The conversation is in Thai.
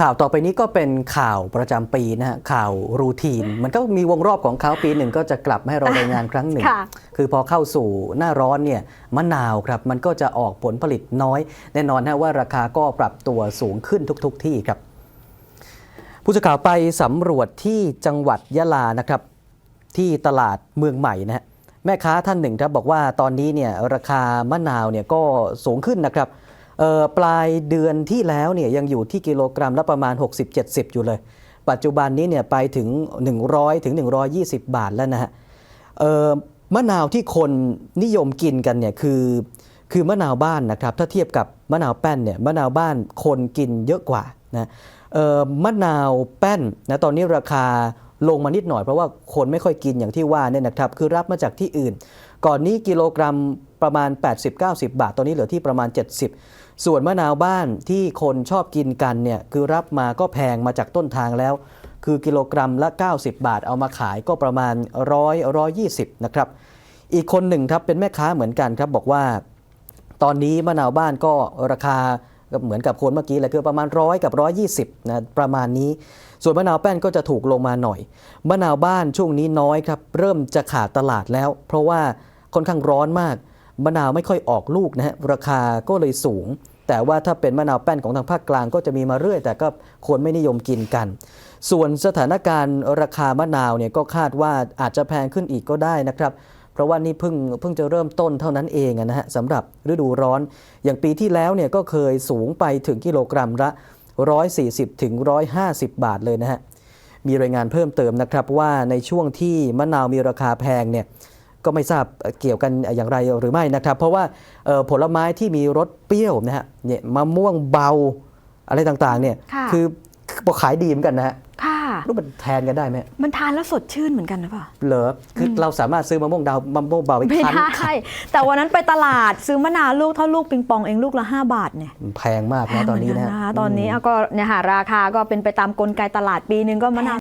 ข่าวต่อไปนี้ก็เป็นข่าวประจำปีนะฮะข่าวรูทีน มันก็มีวงรอบของเขาปีหนึ่งก็จะกลับมาให้เรารายงานครั้งหนึ่งค่ะคือพอเข้าสู่หน้าร้อนเนี่ยมะนาวครับมันก็จะออกผลผลิตน้อย แน่นอนฮะว่าราคาก็ปรับตัวสูงขึ้นทุกๆที่ครับ ผู้สื่อข่าวไปสำรวจที่จังหวัดยะลานะครับ ที่ตลาดเมืองใหม่นะฮะแม่ค้าท่านหนึ่งครับบอกว่าตอนนี้เนี่ยราคามะนาวเนี่ยก็สูงขึ้นนะครับเอ่อ ปลายเดือนที่แล้วเนี่ยยังอยู่ที่กิโลกรัมละประมาณ 60-70 อยู่เลย ปัจจุบันนี้เนี่ยไปถึง 100ถึง120 บาทแล้วนะฮะมะนาวที่คนนิยมกินกันเนี่ยคือคือมะนาวบ้านนะครับ ถ้าเทียบกับมะนาวแป้นเนี่ยมะนาวบ้านคนกินเยอะกว่านะมะนาวแป้นนะตอนนี้ราคาลงมานิดหน่อยเพราะว่าคนไม่ค่อยกินอย่างที่ว่าเนี่ยนะครับ คือรับมาจากที่อื่น ก่อนนี้กิโลกรัมประมาณ 80-90 บาท ตอนนี้เหลือที่ประมาณ 70 ส่วนมะนาวบ้านที่คนชอบกินกันเนี่ยคือรับมาก็แพงมาจากต้นทางแล้ว คือกิโลกรัมละ 90 บาทเอามาขายก็ประมาณ 100 120 นะครับ อีกคนหนึ่งครับเป็นแม่ค้าเหมือนกันครับบอกว่า ตอนนี้มะนาวบ้านก็ราคา ก็เหมือนกับคนเมื่อกี้แหละคือประมาณร้อยกับ120นะประมาณนี้ ส่วนมะนาวแป้นก็จะถูกลงมาหน่อย มะนาวบ้านช่วงนี้น้อยครับ เริ่มจะขาดตลาดแล้ว เพราะว่าค่อนข้างร้อนมาก มะนาวไม่ค่อยออกลูกนะฮะราคาก็เลยสูง แต่ว่าถ้าเป็นมะนาวแป้นของทางภาคกลางก็จะมีมาเรื่อย แต่ก็คนไม่นิยมกินกัน ส่วนสถานการณ์ราคามะนาวเนี่ยก็คาดว่าอาจจะแพงขึ้นอีกก็ได้นะครับ ราะว่านี่เพิ่งเพิ่งจะเริ่มต้นเท่านั้นเองอะนะฮะสำหรับฤดูร้อน อย่างปีที่แล้วเนี่ยก็เคยสูงไปถึงกิโลกรัมละ 140ถึง150 บาทเลยนะฮะมีรายงานเพิ่มเติมนะครับว่าในช่วงที่มะนาวมีราคาแพงเนี่ยก็ไม่ทราบเกี่ยวกันอย่างไรหรือไม่นะครับ เพราะว่าเอ่อผลไม้ที่มีรสเปรี้ยวนะฮะเนี่ยมะม่วงเบาอะไรต่างๆเนี่ยค่ะคือคือขายดีเหมือนกันนะฮะ ค่ะรู้มันแทนกันได้ไหมมันทานแล้วสดชื่นเหมือนกันหรือเปล่าเหรอคือเราสามารถซื้อมะม่วงดาวมะม่วงเบาไปไม่คั้นได้แต่วันนั้นไปตลาดซื้อมะนาวลูกเท่าลูกปิงปองเองลูกละ 5 บาทเนี่ยแพงมากนะตอนนี้นะแพงเหมืฮะกัตอนนี้อะก็เนี่ยค่ะราคาก็เป็นไปตามกลไกตลาดปีหนึงก็มะนาว